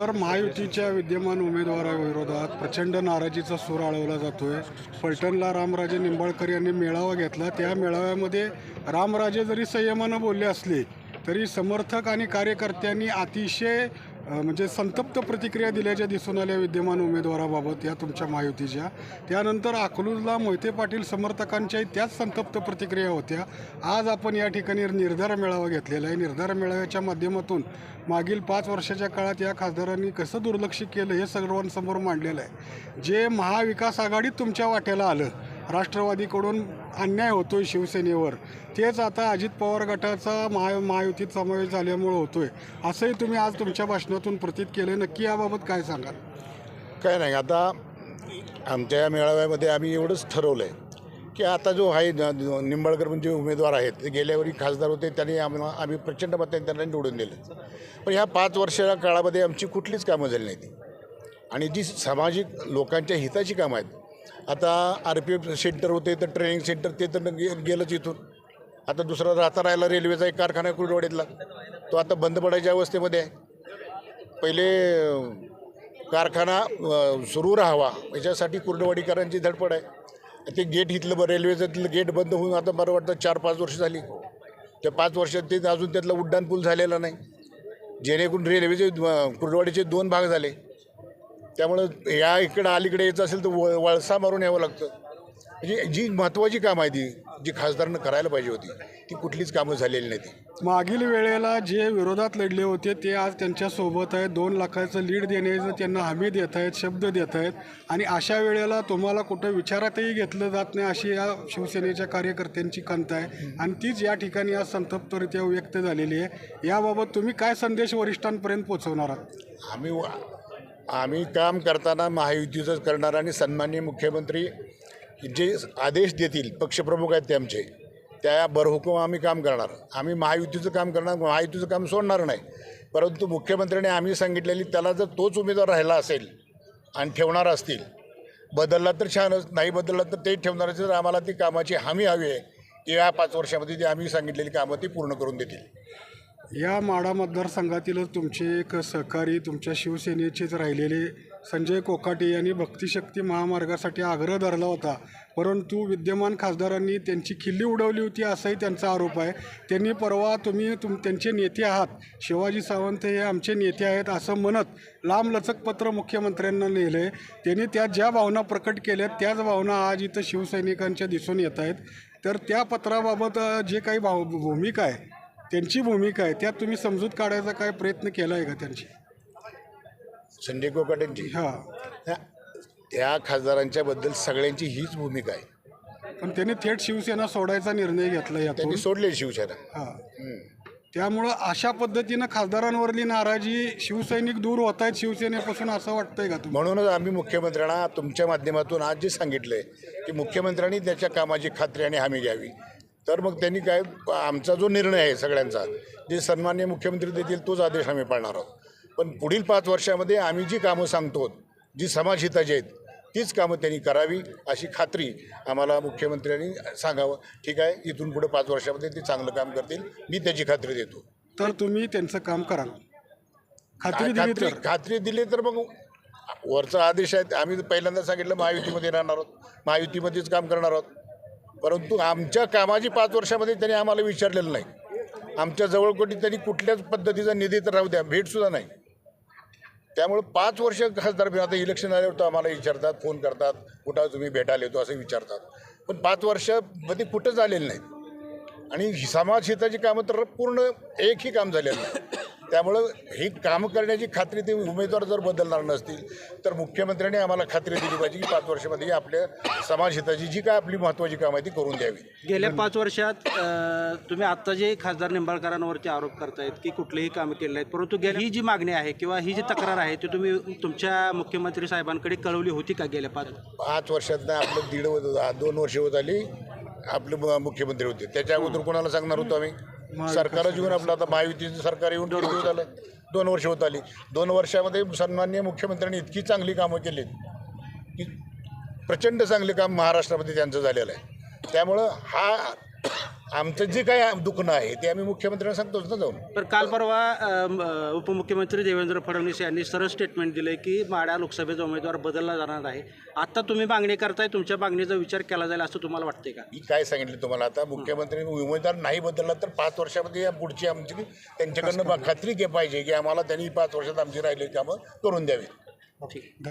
तर महायुतीच्या विद्यमान उमेदवाराविरोधात प्रचंड नाराजीचा सूर आळवला जातोय. फलटणला रामराजे निंबाळकर यांनी मेळावा घेतला. त्या मेळाव्यामध्ये रामराजे जरी संयमानं बोलले असले तरी समर्थक आणि कार्यकर्त्यांनी अतिशय म्हणजे संतप्त प्रतिक्रिया दिल्याच्या दिसून आल्या विद्यमान उमेदवाराबाबत या तुमच्या महायुतीच्या त्यानंतर अकलूजला मोहिते पाटील समर्थकांच्याही त्याच संतप्त प्रतिक्रिया होत्या. आज आपण या ठिकाणी निर्धार मेळावा घेतलेला आहे. निर्धार मेळाव्याच्या माध्यमातून मागील पाच वर्षाच्या काळात या खासदारांनी कसं दुर्लक्ष केलं हे सर्वांसमोर मांडलेलं आहे. जे महाविकास आघाडीत तुमच्या वाट्याला आलं राष्ट्रवादीकडून अन्याय होतोय शिवसेनेवर. तेच आता अजित पवार गटाचा महा महायुतीत समावेश झाल्यामुळं होतोय. असंही तुम्ही आज तुमच्या भाषणातून प्रतीत केलं नक्की याबाबत काय सांगाल? काय नाही आता आमच्या या मेळाव्यामध्ये आम्ही एवढंच ठरवलं आहे की आता जो आहे निंबाळकर म्हणजे उमेदवार आहेत ते गेल्यावरी खासदार होते त्यांनी आम्हाला आम्ही प्रचंड मतांनी त्यांना निवडून दिलं. पण ह्या पाच वर्षाच्या काळामध्ये आमची कुठलीच कामं झाली नाहीत आणि जी सामाजिक लोकांच्या हिताची कामं आहेत आता आर पी एफ सेंटर होते तर ट्रेनिंग सेंटर ते तर गे गेलंच इथून. आता दुसरा राहता राहिला रेल्वेचा एक कारखाना आहे कुर्डवाडीतला तो आता बंद पडायच्या अवस्थेमध्ये आहे. पहिले कारखाना सुरू राहावा. याच्यासाठी कुर्डवाडीकरांची धडपड आहे. ते गेट इथलं ब- रेल्वेचं तिथलं गेट बंद होऊन आता बरं वाटतं चार पाच वर्ष झाली. त्या पाच वर्षात ते अजून त्यातला उड्डाणपूल झालेला नाही. जेणेकरून रेल्वेचे कुर्डवाडीचे दोन भाग झाले. त्यामुळं या इकडं अलीकडे यायचं असेल तर व वळसा मारून यावं लागतं. म्हणजे जी महत्त्वाची कामं आहे ती जी खासदारानं करायला पाहिजे होती ती कुठलीच कामं झालेली नाही ती मागील वेळेला जे विरोधात लढले होते ते आज त्यांच्यासोबत आहेत. दोन लाखाचं लीड देण्याचं त्यांना हमी देत आहेत शब्द देत आहेत. आणि अशा वेळेला तुम्हाला कुठं विचारातही घेतलं जात नाही अशी या शिवसेनेच्या कार्यकर्त्यांची खंत आहे. आणि तीच या ठिकाणी आज संतप्तरित्या व्यक्त झालेली आहे. याबाबत तुम्ही काय संदेश वरिष्ठांपर्यंत पोहोचवणार आहात? आम्ही आम्ही काम करताना महायुतीचंच करणार आणि सन्माननीय मुख्यमंत्री जे आदेश देतील पक्षप्रमुख आहेत ते आमचे त्या बरहुकूम आम्ही काम करणार. आम्ही महायुतीचं काम करणार महायुतीचं काम सोडणार नाही. परंतु मुख्यमंत्र्यांनी आम्ही सांगितलेली त्याला जर तोच उमेदवार राहिला असेल आणि ठेवणार असतील बदलला तर छानच नाही बदलला तर ते ठेवणार असेल तर आम्हाला ती कामाची हमी हवी आहे. या पाच वर्षामध्ये ती आम्ही सांगितलेली कामं ती पूर्ण करून देतील. या माडा मतदारसंघातीलच तुमचे एक सहकारी तुमच्या शिवसेनेचेच राहिलेले संजय कोकाटे यांनी भक्तिशक्ती महामार्गासाठी आग्रह धरला होता. परंतु विद्यमान खासदारांनी त्यांची खिल्ली उडवली होती असाही त्यांचा आरोप आहे. त्यांनी परवा तुम्ही तुम त्यांचे नेते आहात. शिवाजी सावंत हे आमचे नेते आहेत असं म्हणत लांबलचक पत्र मुख्यमंत्र्यांना लिहिलं. आहे त्यांनी त्या ज्या भावना प्रकट केल्या त्याच भावना आज इथं शिवसैनिकांच्या दिसून येत आहेत. तर त्या पत्राबाबत जे काही भाव भूमिका आहे त्यांची भूमिका आहे त्यात तुम्ही समजूत काढायचा काय प्रयत्न केला आहे का त्यांची? संजय कोकाटेंची? हां. त्या- त्या खासदारांच्याबद्दल सगळ्यांची हीच भूमिका आहे. पण त्यांनी थेट शिवसेना सोडायचा निर्णय घेतला यातून? त्यांनी सोडले शिवसेना. हां. त्यामुळं अशा पद्धतीनं खासदारांवरली नाराजी शिवसैनिक दूर होत आहेत शिवसेनेपासून असं वाटतंय का म्हणूनच आम्ही मुख्यमंत्र्यांना तुमच्या माध्यमातून आज जे सांगितलंय की मुख्यमंत्र्यांनी त्याच्या कामाची खात्री आणि हमी घ्यावी. तर मग त्यांनी काय आमचा जो निर्णय आहे सगळ्यांचा जे सन्मान्य मुख्यमंत्री देतील तोच आदेश आम्ही पाळणार आहोत. पण पुढील पाच वर्षामध्ये आम्ही जी कामं सांगतो जी समाजहिताची आहेत तीच कामं त्यांनी करावी अशी खात्री आम्हाला मुख्यमंत्र्यांनी सांगावं. ठीक आहे इथून पुढे पाच वर्षामध्ये ते चांगलं काम करतील मी त्याची खात्री देतो. तर तुम्ही त्यांचं काम कराल खात्री दिली खात्री तर. खात्री दिली तर मग वरचा आदेश आहे आम्ही पहिल्यांदा सांगितलं महायुतीमध्ये राहणार आहोत महायुतीमध्येच काम करणार आहोत. परंतु आमच्या कामाची पाच वर्षामध्ये त्यांनी आम्हाला विचारलेलं नाही. आमच्या जवळकोटी त्यांनी कुठल्याच पद्धतीचा निधी तर राहू द्या भेटसुद्धा नाही. त्यामुळे पाच वर्ष खासदार आता इलेक्शन आल्यावर तर आम्हाला विचारतात फोन करतात कुठं तुम्ही भेटायला येतो असं विचारतात. पण पाच वर्षामध्ये कुठंच झालेलं नाही. आणि समाजहिताची कामं तर पूर्ण एकही काम झालेलं नाही. त्यामुळं ही कामं करण्याची खात्री ते उमेदवार जर बदलणार नसतील तर मुख्यमंत्र्यांनी आम्हाला खात्री दिली पाहिजे की पाच वर्षामध्ये आपल्या समाजहिताची जी काय आपली महत्त्वाची कामं आहे ती करून द्यावी. गेल्या पाच वर्षात तुम्ही आत्ता जे खासदार निंबाळकरांवरती आरोप करतायत की कुठलेही कामं केले नाहीत परंतु गेल्या ही जी मागणी आहे किंवा ही जी तक्रार आहे ती तुम्ही तुमच्या मुख्यमंत्री साहेबांकडे कळवली होती का गेल्या पाच पाच वर्षात नाही आपलं दीड दोन वर्ष होत आली आपले मुख्यमंत्री होते. त्याच्या अगोदर कोणाला सांगणार होतो आम्ही? सरकार घेऊन आपलं आता महायुतीचं सरकार येऊन किती दिवस झालं. दोन वर्ष होत आली. दोन वर्षामध्ये सन्माननीय मुख्यमंत्र्यांनी इतकी चांगली कामं केलीत की प्रचंड चांगले काम महाराष्ट्रामध्ये त्यांचं झालेलं आहे. त्यामुळं हा आमचं जे काय दुखणं आहे ते आम्ही मुख्यमंत्र्यांना सांगतोच ना जाऊन. पण काल परवा अम, अ, उपमुख्यमंत्री देवेंद्र फडणवीस यांनी सरळ स्टेटमेंट दिलं की माढा लोकसभेचा उमेदवार बदलला जाणार आहे. आता तुम्ही मागणी करताय तुमच्या मागणीचा विचार केला जाईल असं तुम्हाला वाटते का? मी काय सांगितलं तुम्हाला आता मुख्यमंत्री उमेदवार नाही बदलला तर पाच वर्षामध्ये या पुढची आमची त्यांच्याकडनं बा- खात्री घे पाहिजे की आम्हाला त्यांनी पाच वर्षात आमची राहिलेली कामं करून द्यावी ठीक.